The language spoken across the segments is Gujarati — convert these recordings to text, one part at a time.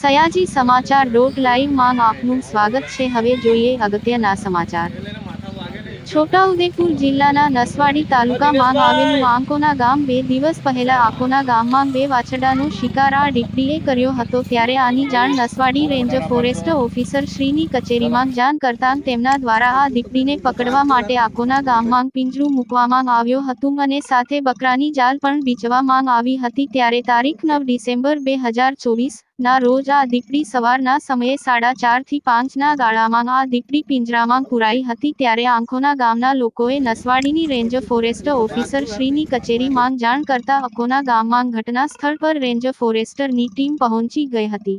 સયાજી સમાચાર ડોટ લાઈવમાં આપનું સ્વાગત છે. હવે જોઈએ અગત્યના સમાચાર. છોટાઉદેપુર જિલ્લાના નસવાડી તાલુકામાં આવેલું આંકોના ગામ બે દિવસ પહેલા આંકોના ગામમાં બે વાછડાનો શિકાર આ દીપડીએ કર્યો હતો. ત્યારે આની જાણ નસવાડી રેન્જ ફોરેસ્ટ ઓફિસર શ્રીની કચેરીમાં જાણ કરતાં તેમના દ્વારા આ દીપડીને પકડવા માટે આંકોના ગામમાં પિંજરું મૂકવામાં આવ્યો હતું અને સાથે બકરાની જાલ પણ બીચવામાં આવી હતી. ત્યારે તારીખ નવ ડિસેમ્બર બે હજાર ચોવીસ ના, રોજ આ દીકરી સવારના સમયે સાડા ચારથી પાંચના ગાળામાં આ દીકરી પિંજરામાં પુરાઈ હતી ત્યારે આંખોના ગામના લોકોએ નસવાડીની રેન્જ ફોરેસ્ટ ઓફિસર શ્રીની કચેરીમાં જાણ કરતા અકોના ગામમાં ઘટના સ્થળ પર રેન્જ ફોરેસ્ટરની ટીમ પહોંચી ગઈ હતી.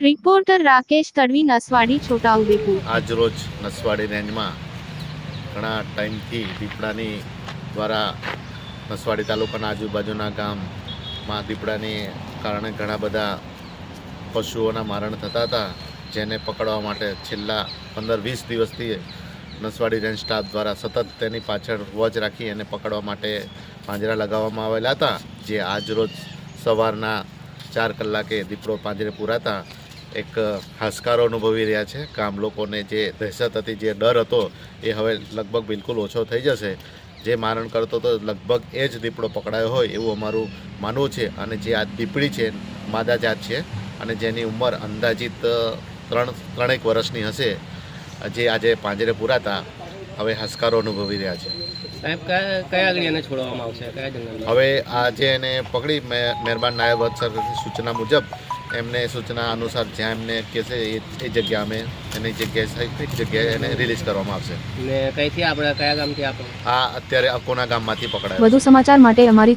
રિપોર્ટર રાકેશ તડવી, નસવાડી, છોટાઉદેપુર. આજ રોજ નસવાડી રેન્જમાં ઘણા ટાઈમથી દીપડાની દ્વારા નસવાડી તાલુકાના આજુબાજુના ગામમાં દીપડાની કારણે ઘણા બધા પશુઓના મારણ થતા હતા, જેને પકડવા માટે છેલ્લા પંદર વીસ દિવસથી નસવાડી રેન્જ સ્ટાફ દ્વારા સતત તેની પાછળ વોચ રાખી એને પકડવા માટે પાંજરા લગાવવામાં આવેલા હતા, જે આજરોજ સવારના ચાર કલાકે દીપડો પાંજરે પૂરાતા એક હાશકારો અનુભવી રહ્યા છે. ગામ લોકોને જે દહેશત હતી, જે ડર હતો, એ હવે લગભગ બિલકુલ ઓછો થઈ જશે. જે મારણ કરતો તો લગભગ એ જ દીપડો પકડાયો હોય એવું અમારું માનવું છે અને જે આ દીપડી છે, માદા જાત છે અને જેની ઉંમર અંદાજિત ત્રણ ત્રણેક વર્ષની હશે જે આજે પાંજરે પૂરાતા હવે હસકારો અનુભવી રહ્યા છે. સાહેબ કયા કયા આગળ એને છોડવામાં આવશે? કયા જંગલમાં? હવે આ જે એને પકડી મે- મહેરબાન નાયબ અધિકારીની સૂચના મુજબ એમને સૂચના અનુસાર જ્યાં એમને કહેશે એ એ જગ્યા અમે એની જગ્યાએ જગ્યાએ એને રિલીઝ કરવામાં આવશે. ને કઈથી આપણે કયા ગામથી આપણે? આ અત્યારે અકોના ગામમાંથી પકડાય વધુ સમાચાર માટે અમારી